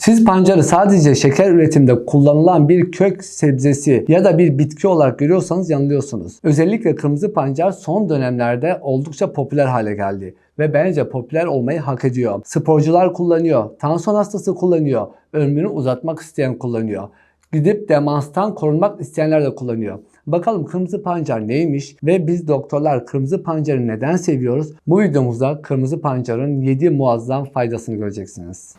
Siz pancarı sadece şeker üretiminde kullanılan bir kök sebzesi ya da bir bitki olarak görüyorsanız yanılıyorsunuz. Özellikle kırmızı pancar son dönemlerde oldukça popüler hale geldi ve bence popüler olmayı hak ediyor. Sporcular kullanıyor, tansiyon hastası kullanıyor, ömrünü uzatmak isteyen kullanıyor. Gidip demanstan korunmak isteyenler de kullanıyor. Bakalım kırmızı pancar neymiş ve biz doktorlar kırmızı pancarı neden seviyoruz? Bu videomuzda kırmızı pancarın 7 muazzam faydasını göreceksiniz.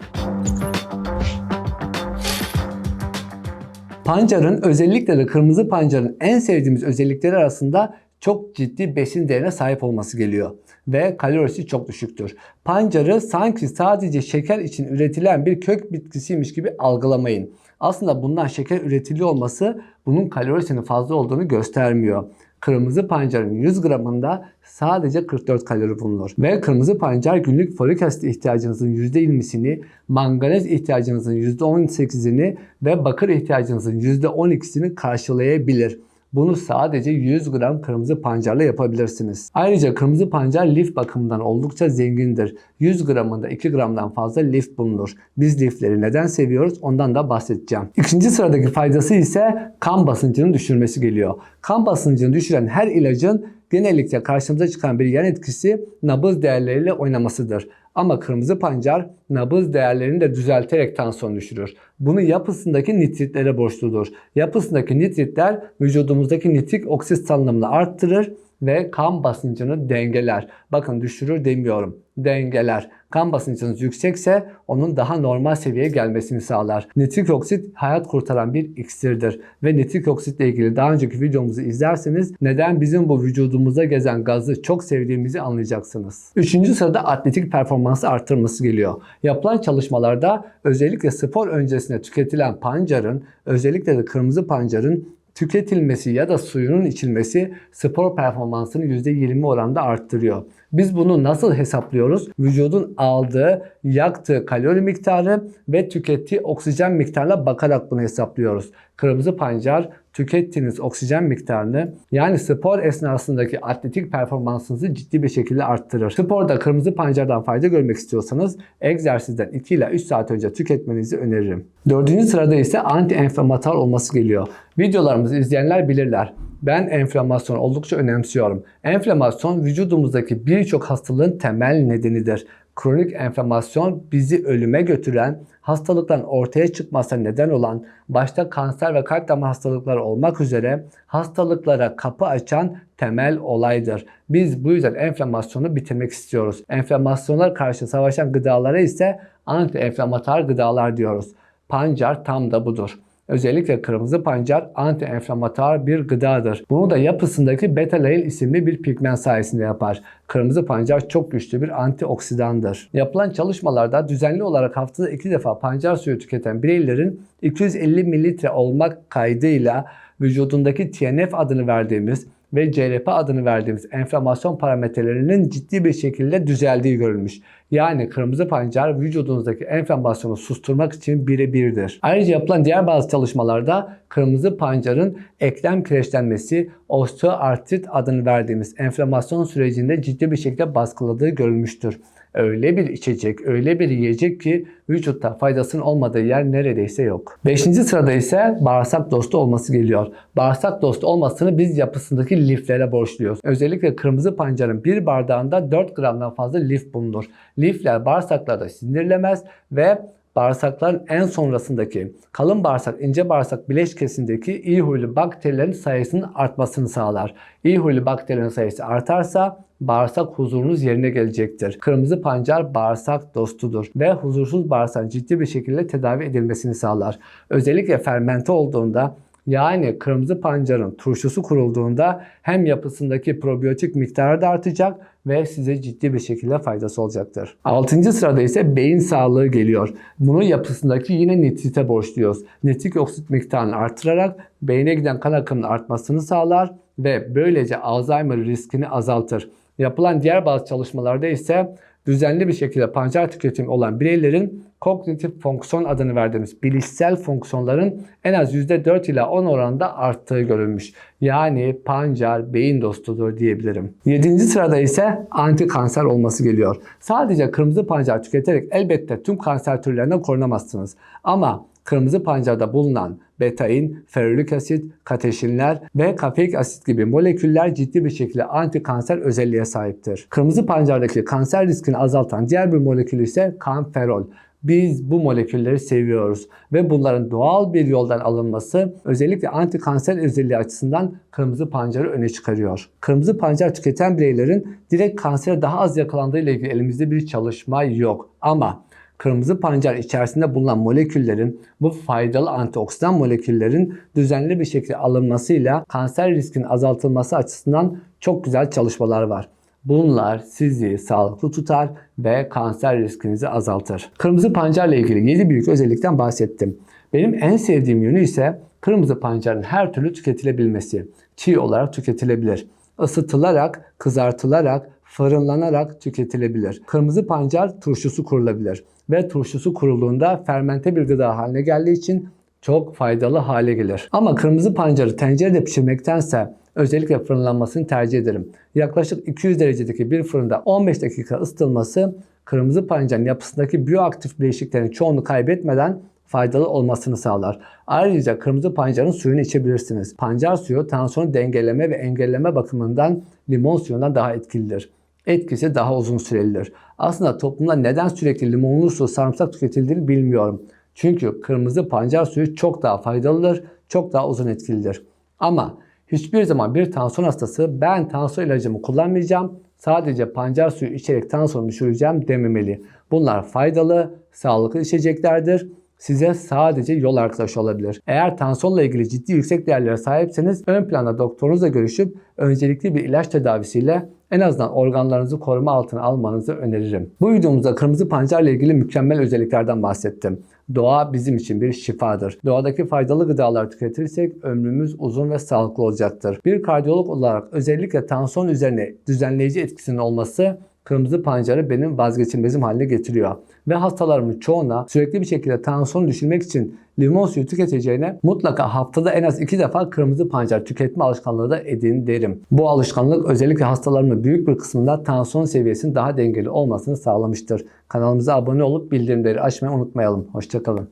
Pancarın özellikle de kırmızı pancarın en sevdiğimiz özellikleri arasında çok ciddi besin değerine sahip olması geliyor ve kalorisi çok düşüktür. Pancarı sanki sadece şeker için üretilen bir kök bitkisiymiş gibi algılamayın. Aslında bundan şeker üretiliyor olması bunun kalorisinin fazla olduğunu göstermiyor. Kırmızı pancarın 100 gramında sadece 44 kalori bulunur. Ve kırmızı pancar günlük folik asit ihtiyacınızın %20'sini, manganez ihtiyacınızın %18'ini ve bakır ihtiyacınızın %12'sini karşılayabilir. Bunu sadece 100 gram kırmızı pancarla yapabilirsiniz. Ayrıca kırmızı pancar lif bakımından oldukça zengindir. 100 gramında 2 gramdan fazla lif bulunur. Biz lifleri neden seviyoruz ondan da bahsedeceğim. İkinci sıradaki faydası ise kan basıncını düşürmesi geliyor. Kan basıncını düşüren her ilacın genellikle karşımıza çıkan bir yan etkisi nabız değerleriyle oynamasıdır. Ama kırmızı pancar nabız değerlerini de düzelterek tansiyon düşürür. Bunu yapısındaki nitritlere borçludur. Yapısındaki nitritler vücudumuzdaki nitrik oksit salınımını arttırır ve kan basıncını dengeler. Bakın düşürür demiyorum. Dengeler. Kan basıncınız yüksekse onun daha normal seviyeye gelmesini sağlar. Nitrik oksit hayat kurtaran bir iksirdir. Ve nitrik oksitle ilgili daha önceki videomuzu izlerseniz neden bizim bu vücudumuzda gezen gazı çok sevdiğimizi anlayacaksınız. Üçüncü sırada atletik performansı arttırması geliyor. Yapılan çalışmalarda özellikle spor öncesinde tüketilen pancarın, özellikle de kırmızı pancarın tüketilmesi ya da suyunun içilmesi spor performansını %20 oranda arttırıyor. Biz bunu nasıl hesaplıyoruz? Vücudun aldığı, yaktığı kalori miktarı ve tükettiği oksijen miktarına bakarak bunu hesaplıyoruz. Kırmızı pancar tükettiğiniz oksijen miktarını yani spor esnasındaki atletik performansınızı ciddi bir şekilde arttırır. Sporda kırmızı pancardan fayda görmek istiyorsanız egzersizden 2 ile 3 saat önce tüketmenizi öneririm. Dördüncü sırada ise anti-enflamatuar olması geliyor. Videolarımızı izleyenler bilirler. Ben enflamasyon oldukça önemsiyorum. Enflamasyon vücudumuzdaki birçok hastalığın temel nedenidir. Kronik enflamasyon bizi ölüme götüren, hastalıkların ortaya çıkmasına neden olan, başta kanser ve kalp damar hastalıkları olmak üzere hastalıklara kapı açan temel olaydır. Biz bu yüzden enflamasyonu bitirmek istiyoruz. Enflamasyonlar karşı savaşan gıdalara ise anti-enflamatuar gıdalar diyoruz. Pancar tam da budur. Özellikle kırmızı pancar anti-enflamatuar bir gıdadır. Bunu da yapısındaki beta-lail isimli bir pigment sayesinde yapar. Kırmızı pancar çok güçlü bir antioksidandır. Yapılan çalışmalarda düzenli olarak haftada iki defa pancar suyu tüketen bireylerin 250 mililitre olmak kaydıyla vücudundaki TNF adını verdiğimiz ve CRP adını verdiğimiz enflamasyon parametrelerinin ciddi bir şekilde düzeldiği görülmüş. Yani kırmızı pancar vücudunuzdaki enflamasyonu susturmak için birebirdir. Ayrıca yapılan diğer bazı çalışmalarda kırmızı pancarın eklem kireçlenmesi, osteoartrit adını verdiğimiz enflamasyon sürecinde ciddi bir şekilde baskıladığı görülmüştür. Öyle bir içecek, öyle bir yiyecek ki vücutta faydasının olmadığı yer neredeyse yok. Beşinci sırada ise bağırsak dostu olması geliyor. Bağırsak dostu olmasını biz yapısındaki liflere borçluyuz. Özellikle kırmızı pancarın bir bardağında 4 gramdan fazla lif bulunur. Lifler bağırsaklarda sindirlemez ve bağırsakların en sonrasındaki kalın bağırsak, ince bağırsak bileşkesindeki iyi huylu bakterilerin sayısının artmasını sağlar. İyi huylu bakterilerin sayısı artarsa bağırsak huzurunuz yerine gelecektir. Kırmızı pancar bağırsak dostudur ve huzursuz bağırsağın ciddi bir şekilde tedavi edilmesini sağlar. Özellikle fermente olduğunda yani kırmızı pancarın turşusu kurulduğunda hem yapısındaki probiyotik miktarı da artacak ve size ciddi bir şekilde faydası olacaktır. Altıncı sırada ise beyin sağlığı geliyor. Bunu yapısındaki yine nitrite borçluyuz. Nitrik oksit miktarını artırarak beyne giden kan akımının artmasını sağlar ve böylece Alzheimer riskini azaltır. Yapılan diğer bazı çalışmalarda ise düzenli bir şekilde pancar tüketimi olan bireylerin kognitif fonksiyon adını verdiğimiz bilişsel fonksiyonların en az %4 ila 10 oranında arttığı görülmüş. Yani pancar beyin dostudur diyebilirim. 7. sırada ise anti kanser olması geliyor. Sadece kırmızı pancar tüketerek elbette tüm kanser türlerinden korunamazsınız. Ama kırmızı pancarda bulunan betain, ferulik asit, kateşinler ve kafeik asit gibi moleküller ciddi bir şekilde anti kanser özelliğe sahiptir. Kırmızı pancardaki kanser riskini azaltan diğer bir molekül ise kanferol. Biz bu molekülleri seviyoruz ve bunların doğal bir yoldan alınması özellikle anti kanser özelliği açısından kırmızı pancarı öne çıkarıyor. Kırmızı pancar tüketen bireylerin direkt kansere daha az yakalandığı ile ilgili elimizde bir çalışma yok. Ama kırmızı pancar içerisinde bulunan moleküllerin, bu faydalı antioksidan moleküllerin düzenli bir şekilde alınmasıyla kanser riskinin azaltılması açısından çok güzel çalışmalar var. Bunlar sizi sağlıklı tutar ve kanser riskinizi azaltır. Kırmızı pancarla ilgili 7 büyük özellikten bahsettim. Benim en sevdiğim yönü ise kırmızı pancarın her türlü tüketilebilmesi. Çiğ olarak tüketilebilir. Isıtılarak, kızartılarak, fırınlanarak tüketilebilir. Kırmızı pancar turşusu kurulabilir ve turşusu kurulduğunda fermente bir gıda haline geldiği için çok faydalı hale gelir. Ama kırmızı pancarı tencerede pişirmektense özellikle fırınlanmasını tercih ederim. Yaklaşık 200 derecedeki bir fırında 15 dakika ısıtılması kırmızı pancarın yapısındaki biyoaktif bileşiklerin çoğunu kaybetmeden faydalı olmasını sağlar. Ayrıca kırmızı pancarın suyunu içebilirsiniz. Pancar suyu tansiyonu dengeleme ve engelleme bakımından limon suyundan daha etkilidir. Etkisi daha uzun sürelidir. Aslında toplumda neden sürekli limonlu su, sarımsak tüketildiğini bilmiyorum. Çünkü kırmızı pancar suyu çok daha faydalıdır, çok daha uzun etkilidir. Ama hiçbir zaman bir tansiyon hastası ben tansiyon ilacımı kullanmayacağım, sadece pancar suyu içerek tansiyonumu düşüreceğim dememeli. Bunlar faydalı, sağlıklı içeceklerdir. Size sadece yol arkadaşı olabilir. Eğer tansiyonla ilgili ciddi yüksek değerlere sahipseniz ön planda doktorunuzla görüşüp öncelikli bir ilaç tedavisiyle en azından organlarınızı koruma altına almanızı öneririm. Bu videomuzda kırmızı pancarla ilgili mükemmel özelliklerden bahsettim. Doğa bizim için bir şifadır. Doğadaki faydalı gıdalar tüketirsek ömrümüz uzun ve sağlıklı olacaktır. Bir kardiyolog olarak özellikle tansiyon üzerine düzenleyici etkisinin olması kırmızı pancarı benim vazgeçilmezim haline getiriyor. Ve hastalarımın çoğuna sürekli bir şekilde tansiyonu düşürmek için limon suyu tüketeceğine mutlaka haftada en az iki defa kırmızı pancar tüketme alışkanlığı da edin derim. Bu alışkanlık özellikle hastalarımın büyük bir kısmında tansiyon seviyesinin daha dengeli olmasını sağlamıştır. Kanalımıza abone olup bildirimleri açmayı unutmayalım. Hoşçakalın.